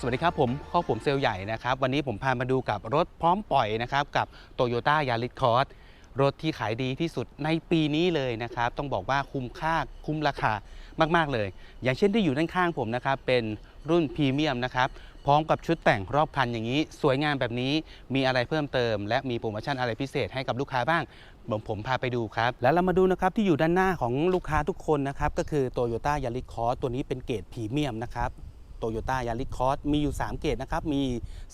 สวัสดีครับผมข้อผมเซลล์ใหญ่นะครับ วันนี้ผมพามาดูกับรถพร้อมปล่อยนะครับ กับ t o y ยต้ายาริสคอร์สรถที่ขายดีที่สุดในปีนี้เลยนะครับ ต้องบอกว่าคุ้มค่าคุ้มราคามาก ๆ เลย อย่างเช่นที่อยู่ด้านข้างผมนะครับ เป็นรุ่นพรีเมียมนะครับพร้อมกับชุดแต่งรอบคันอย่างนี้ สวยงามแบบนี้มีอะไรเพิ่มเติม และมีโปรโมชั่นอะไรพิเศษให้กับลูกค้าบ้างผมผมพาไปดูครับ แล้วเรามาดูนะครับที่อยู่ด้านหน้าของลูกค้าทุกคนนะครับก็คือ t o y ยต้ายาริสคอร์สตัวนี้เป็นเกรดพรีเมียมนะครับ โตโยต้ายาริสคอร์สมีอยู่ 3 เกรดนะครับ มี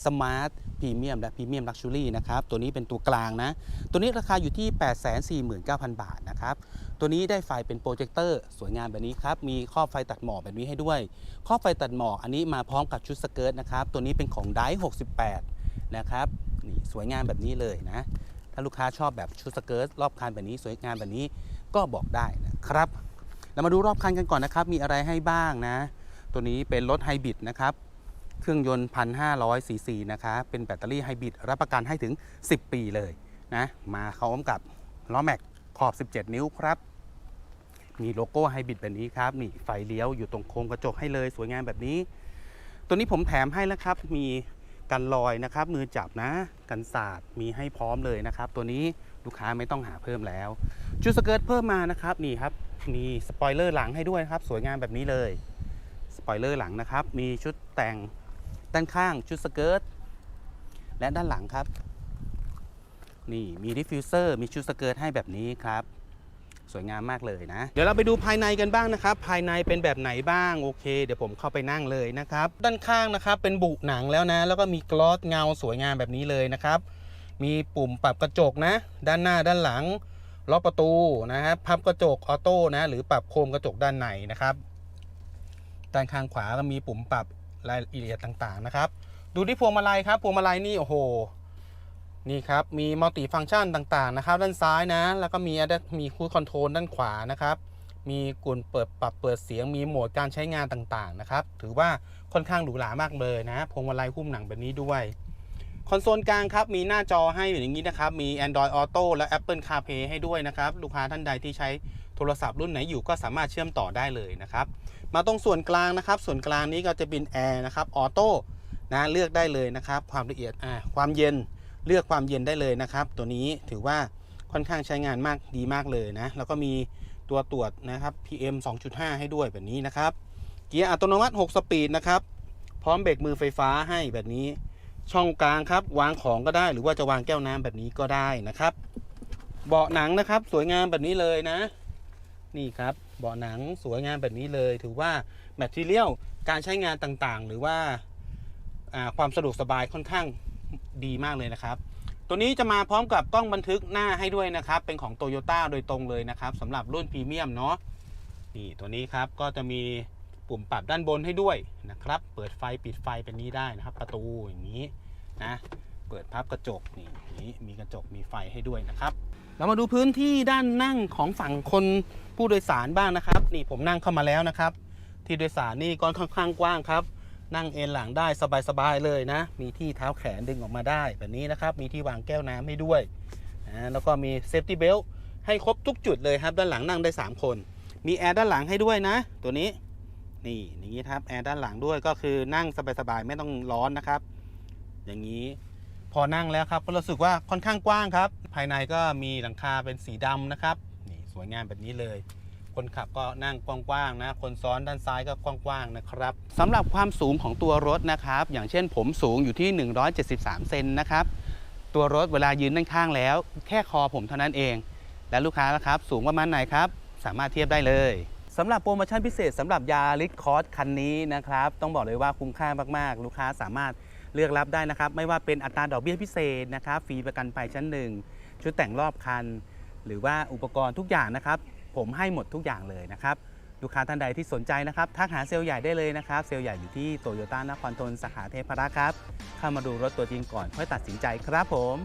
สมาร์ทพรีเมียมและพรีเมียมลักชัวรี่นะครับ ตัวนี้เป็นตัวกลางนะ ตัวนี้ราคาอยู่ที่ 849,000 บาทนะครับ ตัวนี้ได้ไฟเป็นโปรเจคเตอร์สวยงามแบบนี้ครับ มีครอบไฟตัดหมอกแบบนี้ให้ด้วย ครอบไฟตัดหมอกอันนี้มาพร้อมกับชุดสเกิร์ตนะครับ ตัวนี้เป็นของได68 นะครับ นี่สวยงามแบบนี้เลยนะ ถ้าลูกค้าชอบแบบชุดสเกิร์ตรอบคันแบบนี้สวยงามแบบนี้ก็บอกได้นะครับ เรามาดูรอบคันกันก่อนนะครับ มีอะไรให้บ้างนะ ตัวนี้เป็นรถไฮบริดนะครับ เครื่องยนต์ 1,500ซีซีนะครับเป็นแบตเตอรี่ไฮบริดรับประกันให้ถึง 10 ปีเลยนะมาพร้อมกับล้อแม็กขอบ 17 นิ้วครับ มีโลโก้ไฮบริดแบบนี้ครับนี่ไฟเลี้ยวอยู่ตรงโครงกระจกให้เลยสวยงามแบบนี้ ตัวนี้ผมแถมให้แล้วครับ มีกันลอยนะครับ มือจับนะ กันสาดมีให้พร้อมเลยนะครับ ตัวนี้ลูกค้าไม่ต้องหาเพิ่มแล้ว ชุดสเกิร์ตเพิ่มมานะครับนี่ครับมีสปอยเลอร์หลังให้ด้วยครับ สวยงามแบบนี้เลย ปอยเลอร์หลังนะครับ มีชุดแต่งด้านข้างชุดสเกิร์ตและด้านหลังครับ นี่มีดิฟฟิวเซอร์มีชุดสเกิร์ตให้แบบนี้ครับสวยงามมากเลยนะ เดี๋ยวเราไปดูภายในกันบ้างนะครับ ภายในเป็นแบบไหนบ้างโอเค เดี๋ยวผมเข้าไปนั่งเลยนะครับ ด้านข้างนะครับเป็นบุหนังแล้วนะ แล้วก็มีกลอสเงาสวยงามแบบนี้เลยนะครับ มีปุ่มปรับกระจกนะ ด้านหน้าด้านหลังล็อกประตูนะครับพับกระจกออโต้นะ หรือปรับโคมกระจกด้านในนะครับ ด้านข้างขวาก็มีปุ่มปรับรายละเอียดต่างๆนะครับ ดูที่พวงมาลัยครับพวงมาลัยนี่โอ้โหนี่ครับมีมัลติฟังก์ชันต่างๆนะครับ ด้านซ้ายนะ แล้วก็มีมีคูดคอนโทรลด้านขวานะครับ มีกุญเปิดปรับเปิดเสียงมีโหมดการใช้งานต่างๆนะครับ ถือว่าค่อนข้างหรูหรามากเลยนะพวงมาลัยหุ้มหนังแบบนี้ด้วยคอนโซลกลางครับมีหน้าจอให้อยู่อย่างนี้นะครับ มี Android Auto และ Apple CarPlay ให้ด้วยนะครับ ลูกค้าท่านใดที่ใช้ โทรศัพท์รุ่นไหนอยู่ก็สามารถเชื่อมต่อได้เลยนะครับ มาตรงส่วนกลางนะครับ ส่วนกลางนี้ก็จะเป็นแอร์นะครับออโต้นะเลือกได้เลยนะครับ ความละเอียดอ่าความเย็นเลือกความเย็นได้เลยนะครับ ตัวนี้ถือว่าค่อนข้างใช้งานมากดีมากเลยนะ แล้วก็มีตัวตรวจนะครับ PM 2.5 ให้ด้วยแบบนี้นะครับ เกียร์อัตโนมัติ 6 สปีดนะครับ พร้อมเบรกมือไฟฟ้าให้แบบนี้ ช่องกลางครับ วางของก็ได้ หรือว่าจะวางแก้วน้ำแบบนี้ก็ได้นะครับ เบาะหนังนะครับ สวยงามแบบนี้เลยนะ นี่ครับเบาะหนังสวยงามแบบนี้เลย ถือว่าแมทเทียลการใช้งานต่างๆ หรือว่าาความสะดวกสบายค่อนข้างดีมากเลยนะครับ ตัวนี้จะมาพร้อมกับกล้องบันทึกหน้าให้ด้วยนะครับ เป็นของ t o y ยต้โดยตรงเลยนะครับสำหรับรุ่นพรีเมียมเนาะนี่ตัวนี้ครับก็จะมีปุ่มปรับด้านบนให้ด้วยนะครับ เปิดไฟปิดไฟเป็นนี้ได้นะครับ ประตูอย่างนี้นะเปิดพับกระจกนี่นี้มีกระจกมีไฟให้ด้วยนะครับ เรามาดูพื้นที่ด้านนั่งของฝั่งคนผู้โดยสารบ้างนะครับ นี่ผมนั่งเข้ามาแล้วนะครับ ที่โดยสารนี่ก็ค่อนข้างกว้างครับ นั่งเอนหลังได้สบายๆเลยนะ มีที่เท้าแขนดึงออกมาได้แบบนี้นะครับ มีที่วางแก้วน้ำให้ด้วยนะแล้วก็มีเซฟตี้เบลให้ครบทุกจุดเลยครับ ด้านหลังนั่งได้ 3 คน มีแอร์ด้านหลังให้ด้วยนะ ตัวนี้นี่อย่างนี้ครับแอร์ด้านหลังด้วยก็คือนั่งสบายๆไม่ต้องร้อนนะครับ อย่างนี้ พอนั่งแล้วครับก็รู้สึกว่าค่อนข้างกว้างครับ ภายในก็มีหลังคาเป็นสีดำนะครับนี่สวยงามแบบนี้เลย คนขับก็นั่งกว้างๆนะ คนซ้อนด้านซ้ายก็กว้างๆนะครับสำหรับความสูงของตัวรถนะครับ อย่างเช่นผมสูงอยู่ที่ 173 เซนนะครับตัวรถเวลายืนด้านข้างแล้ว แค่คอผมเท่านั้นเอง และลูกค้าละครับ สูงประมาณไหนครับ สามารถเทียบได้เลยสำหรับโปรโมชั่นพิเศษสำหรับยาริสคอร์สคันนี้นะครับ ต้องบอกเลยว่าคุ้มค่ามากๆ ลูกค้าสามารถ เลือกรับได้นะครับ ไม่ว่าเป็นอัตราดอกเบี้ยพิเศษนะครับฟรีประกันภัยชั้นหนึ่งชุดแต่งรอบคัน หรือว่าอุปกรณ์ทุกอย่างนะครับ ผมให้หมดทุกอย่างเลยนะครับลูกค้าท่านใดที่สนใจนะครับทักหาเซลล์ใหญ่ได้เลยนะครับ เซลล์ใหญ่อยู่ที่โตโยต้านครทนสาขาเทพรักษ์ครับ เข้ามาดูรถตัวจริงก่อนค่อยตัดสินใจครับผม